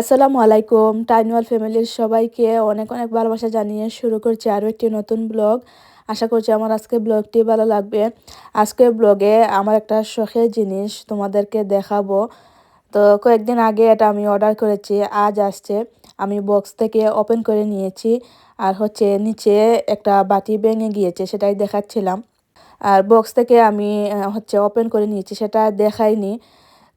আসসালামু আলাইকুম টাইনওয়াল ফ্যামিলির সবাইকে অনেক অনেক ভালোবাসা জানিয়ে শুরু করছি আরও একটি নতুন ব্লগ। আশা করছি আমার আজকে ব্লগটি ভালো লাগবে। আজকে ব্লগে আমার একটা শখের জিনিস তোমাদেরকে দেখাবো। তো কয়েকদিন আগে এটা আমি অর্ডার করেছি, আজ আসছে। আমি বক্স থেকে ওপেন করে নিয়েছি আর হচ্ছে নিচে একটা বাটি ভেঙে গিয়েছে, সেটাই দেখাচ্ছিলাম। আর বক্স থেকে আমি হচ্ছে ওপেন করে নিয়েছি, সেটা দেখাইনি।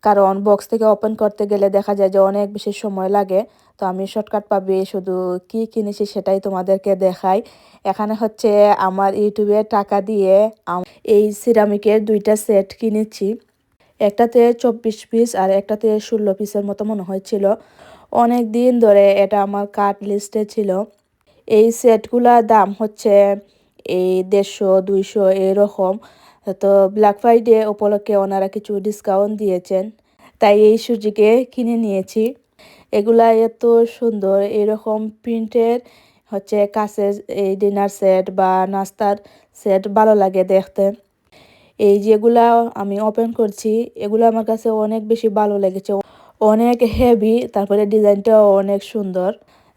কারণ বক্স থেকে ওপেন করতে গেলে দেখা যায় যে অনেক বেশি সময় লাগে। তো আমি শর্টকাট পাবে, শুধু কি কিনেছি সেটাই তোমাদেরকে দেখাই। এখানে হচ্ছে আমার ইউটিউবে টাকা দিয়ে এই সিরামিকের দুইটা সেট কিনেছি। একটাতে চব্বিশ পিস আর একটাতে ষোলো পিসের মতো মনে হয়েছিল। অনেক দিন ধরে এটা আমার কার্ড লিস্টে ছিল। এই সেটগুলোর দাম হচ্ছে এই দেড়শো, দুইশো এরকম। তো ব্ল্যাক ফ্রাইডে উপলক্ষে ওনারা কিছু ডিসকাউন্ট দিয়েছেন। তাই এই সুজিকে কিনে নিয়েছি। এগুলা এত সুন্দর, এরকম প্রিন্টের হচ্ছে কাছের এই ডিনার সেট বা নাস্তার সেট ভালো লাগে দেখতে। এই যেগুলা আমি ওপেন করছি, এগুলো আমার কাছে অনেক বেশি ভালো লেগেছে। অনেক হেভি তারপরে ডিজাইনটাও অনেক সুন্দর।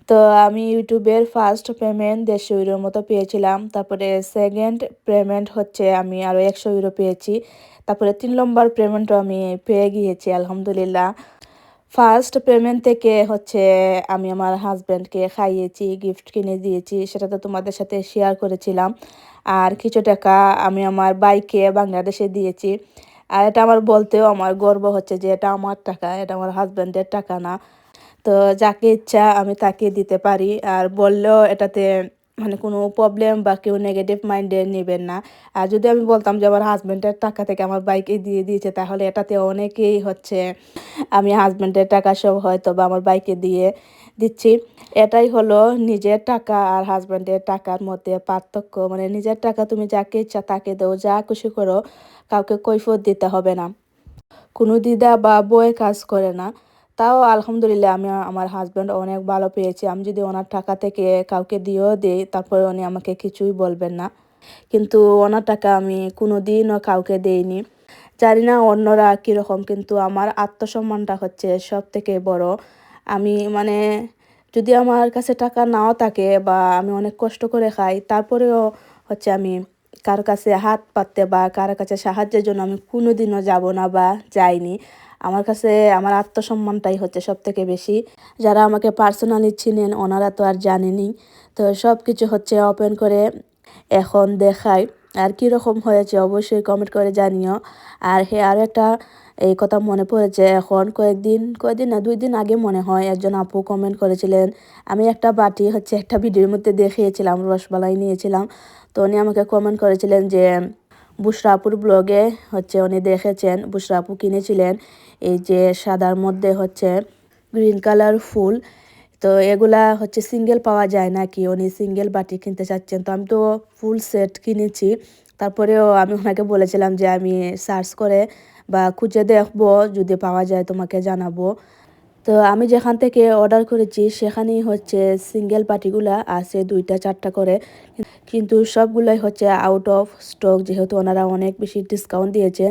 তো আমি ইউটিউবের ফার্স্ট পেমেন্ট দেড়শো ইউরোর মতো পেয়েছিলাম। তারপরে সেকেন্ড পেমেন্ট হচ্ছে আমি আরও একশো ইউরো পেয়েছি। তারপরে তিন নম্বর পেমেন্টও আমি পেয়ে গিয়েছি, আলহামদুলিল্লাহ। ফার্স্ট পেমেন্ট থেকে হচ্ছে আমি আমার হাজব্যান্ডকে খাইয়েছি গিফট কিনে দিয়েছি, সেটা তো তোমাদের সাথে শেয়ার করেছিলাম। আর কিছু টাকা আমি আমার বাইকে বাংলাদেশে দিয়েছি। আর এটা আমার বলতেও আমার গর্ব হচ্ছে যে এটা আমার টাকা, এটা আমার হাজব্যান্ডের টাকা না। তো যাকে ইচ্ছা আমি তাকে দিতে পারি। আর বললেও এটাতে মানে কোনো প্রবলেম বা কেউ নেগেটিভ মাইন্ডে নেবেন না। আর যদি আমি বলতাম যে, আমার হাজব্যান্ডের টাকা থেকে আমার বাইকে দিয়ে দিয়েছে, তাহলে এটাতে অনেকেই হচ্ছে, আমি হাজব্যান্ডের টাকা সব হয়তো বা আমার বাইকে দিয়ে দিচ্ছি। এটাই হলো নিজের টাকা আর হাজব্যান্ডের টাকার মধ্যে পার্থক্য। মানে নিজের টাকা তুমি যাকে ইচ্ছা তাকে দাও, যা খুশি করো, কাউকে কৈফত দিতে হবে না। কোনো দিদা বা বয়ে কাজ করে না। তাও আলহামদুলিল্লাহ আমি, আমার হাজব্যান্ড অনেক ভালো পেয়েছি। আমি যদি ওনার টাকা থেকে কাউকে দিয়েও দিই, তারপরে উনি আমাকে কিছুই বলবেন না। কিন্তু ওনার টাকা আমি কোনো দিনও কাউকে দেইনি। জানি না অন্যরা কীরকম, কিন্তু আমার আত্মসম্মানটা হচ্ছে সব থেকে বড়। আমি মানে যদি আমার কাছে টাকা নাও থাকে বা আমি অনেক কষ্ট করে খাই, তারপরেও হচ্ছে আমি কার কাছে হাত পাততে বা কার কাছে সাহায্যের জন্য আমি কোনো দিনও যাব না বা যাইনি। আমার কাছে আমার আত্মসম্মানটাই হচ্ছে সব থেকে বেশি। যারা আমাকে পার্সোনালি চিনেন, ওনারা তো আর জানেনি তো সব কিছু হচ্ছে ওপেন করে এখন দেখায় আর কীরকম হয়েছে, অবশ্যই কমেন্ট করে জানিও। আর হে আরও একটা এই কথা মনে পড়েছে এখন, কয়েকদিন কয়েকদিন না, দুই দিন আগে মনে হয় একজন আপু কমেন্ট করেছিলেন, আমি একটা বাটি হচ্ছে একটা ভিডিওর মধ্যে দেখিয়েছিলাম, রসমালাই নিয়েছিলাম। তো উনি আমাকে কমেন্ট করেছিলেন যে বুসরাপুর ব্লগে হচ্ছে উনি দেখেছেন, বুসরাপু কিনেছিলেন, এই যে সাদার মধ্যে হচ্ছে গ্রিন কালার ফুল। তো এগুলা হচ্ছে সিঙ্গেল পাওয়া যায় নাকি? উনি সিঙ্গেল বাটি কিনতে চাচ্ছেন। তো আমি তো ফুল সেট কিনেছি। তারপরেও আমি ওনাকে বলেছিলাম যে আমি সার্চ করে বা খুঁজে দেখব, যদি পাওয়া যায় তোমাকে জানাব। তো আমি যেখান থেকে অর্ডার করেছি, সেখানেই হচ্ছে সিঙ্গেল পার্টিগুলা আছে, দুইটা, চারটা করে। কিন্তু সবগুলোই হচ্ছে আউট অফ স্টক যেহেতু ওনারা অনেক বেশি ডিসকাউন্ট দিয়েছেন,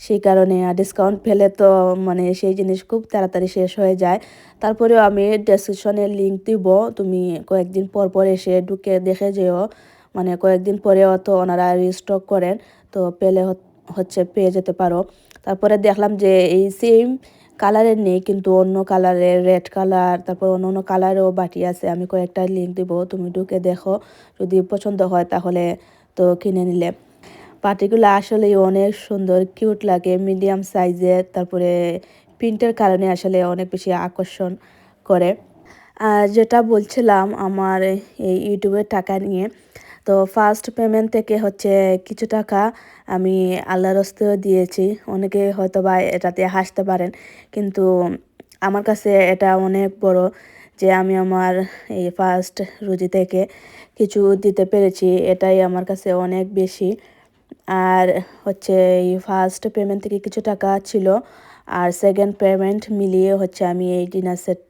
সেই কারণে ডিসকাউন্ট ফেলে তো মানে সেই জিনিস খুব তাড়াতাড়ি শেষ হয়ে যায়। তারপরেও আমি ডেসক্রিপশনে লিঙ্ক দিব, তুমি কয়েকদিন পর পর এসে ঢুকে দেখে যেও। মানে কয়েকদিন পরেও তো ওনারা রিস্টক করেন, তো পেলে হচ্ছে পেয়ে যেতে পারো। তারপরে দেখলাম যে এই সেম কালারের নেই, কিন্তু অন্য কালারের রেড কালার তারপর অন্য অন্য কালারেও বাটি আছে। আমি কয়েকটা লিঙ্ক দিব, তুমি ঢুকে দেখো। যদি পছন্দ হয় তাহলে তো কিনে নিলে। পাটিগুলো আসলে অনেক সুন্দর কিউট লাগে মিডিয়াম সাইজের তারপরে প্রিন্টের কারণে আসলে অনেক বেশি আকর্ষণ করে। আর যেটা বলছিলাম আমার এই ইউটিউবের টাকা নিয়ে তো ফার্স্ট পেমেন্ট থেকে হচ্ছে কিছু টাকা আমি আল্লাহর হস্তেও দিয়েছি। অনেকে হয়তো বা এটাতে হাসতে পারেন, কিন্তু আমার কাছে এটা অনেক বড় যে আমি আমার এই ফার্স্ট রুজি থেকে কিছু দিতে পেরেছি, এটাই আমার কাছে অনেক বেশি। আর হচ্ছে এই ফার্স্ট পেমেন্ট থেকে কিছু টাকা ছিল, আর সেকেন্ড পেমেন্ট মিলিয়ে হচ্ছে আমি এই ডিনার সেট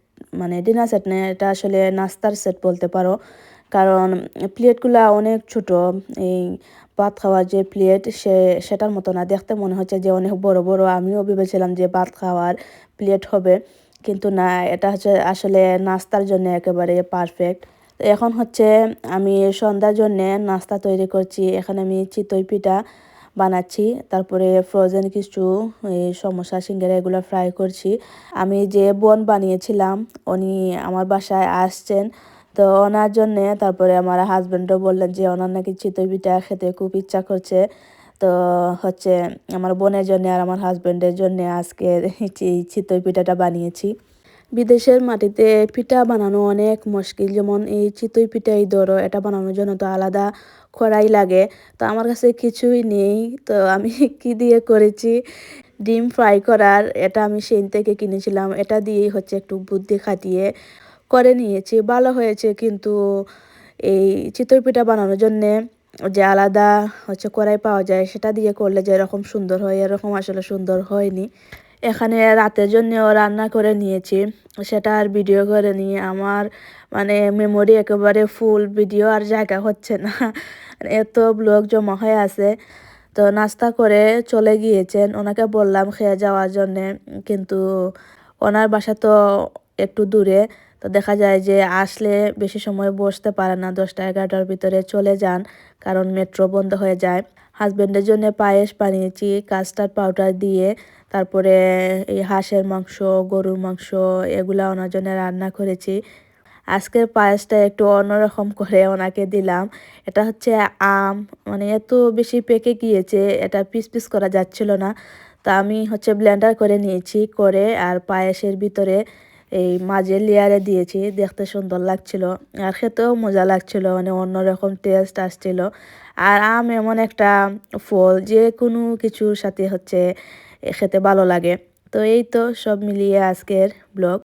মানে ডিনার সেট না, এটা আসলে নাস্তার সেট বলতে পারো। কারণ প্লেটগুলো অনেক ছোট, এই ভাত খাওয়ার যে প্লেট সে, সেটার মতো না। দেখতে মনে হচ্ছে যে অনেক বড় বড়। আমিও ভেবেছিলাম যে ভাত খাওয়ার প্লেট হবে, কিন্তু না, এটা হচ্ছে আসলে নাস্তার জন্য একেবারে পারফেক্ট এখন হচ্ছে আমি সন্ধ্যার জন্যে নাস্তা তৈরি করছি। এখানে আমি চিতই পিঠা বানাচ্ছি, তারপরে ফ্রোজেন কিছু, এই সমোসা, সিঙ্গারা এগুলো ফ্রাই করছি। আমি যে বোন বানিয়েছিলাম, উনি আমার বাসায় আসছেন। তো ওনার জন্যে তারপরে আমার হাজব্যান্ডও বললেন যে ওনার নাকি চিতই পিঠা খেতে খুব ইচ্ছা করছে। তো হচ্ছে আমার বোনের জন্য আর আমার হাজব্যান্ডের জন্য আজকে চিতই পিঠাটা বানিয়েছি। বিদেশের মাটিতে পিঠা বানানো অনেক মুশকিল। যেমন এই চিতই পিঠা, এই ধরো এটা বানানোর জন্য তো আলাদা কড়াই লাগে। তো আমার কাছে কিছুই নেই। তো আমি কি দিয়ে করেছি? ডিম ফ্রাই করার, এটা আমি সেন থেকে কিনেছিলাম। এটা দিয়েই হচ্ছে একটু বুদ্ধি খাটিয়ে করে নিয়েছি, ভালো হয়েছে কিন্তু এই চিতই পিঠা বানানোর জন্যে যে আলাদা হচ্ছে কড়াই পাওয়া যায় সেটা দিয়ে করলে যে এরকম সুন্দর হয়, এরকম আসলে সুন্দর হয়নি। এখানে রাতের জন্যও রান্না করে নিয়েছি, সেটা আর ভিডিও করে নিয়ে আমার মানে মেমোরি একেবারে ফুল ভিডিও আর জায়গা হচ্ছে না। এত ব্লগ জমা হয়ে আছে, তো নাস্তা করে চলে গিয়েছেন, ওনাকে বললাম খেয়ে যাওয়ার জন্যে, কিন্তু ওনার বাসা তো একটু দূরে তো দেখা যায় যে আসলে বেশি সময় বসতে পারে না, দশটা এগারোটার ভিতরে চলে যান কারণ মেট্রো বন্ধ হয়ে যায়। হাজব্যান্ডের জন্য পায়েস বানিয়েছি, কাস্টার্ড পাউডার দিয়ে, তারপরে এই হাঁসের মাংস, গরুর মাংস এগুলা ওনার জন্য রান্না করেছি। আজকের পায়েসটা একটু অন্যরকম করে ওনাকে দিলাম। এটা হচ্ছে আম মানে এত বেশি পেকে গিয়েছে, এটা পিস পিস করা যাচ্ছিল না। তা আমি হচ্ছে ব্লেন্ডার করে নিয়েছি, করে আর পায়েসের ভিতরে এই মাঝের লেয়ারে দিয়েছি, দেখতে সুন্দর লাগছিল। আর খেতেও মজা লাগছিল মানে অন্যরকম টেস্ট আসছিল। আর আম এমন একটা ফল, যে কোনো কিছুর সাথে হচ্ছে খেতে ভালো লাগে। তো এই তো সব মিলিয়ে আজকের ব্লগ।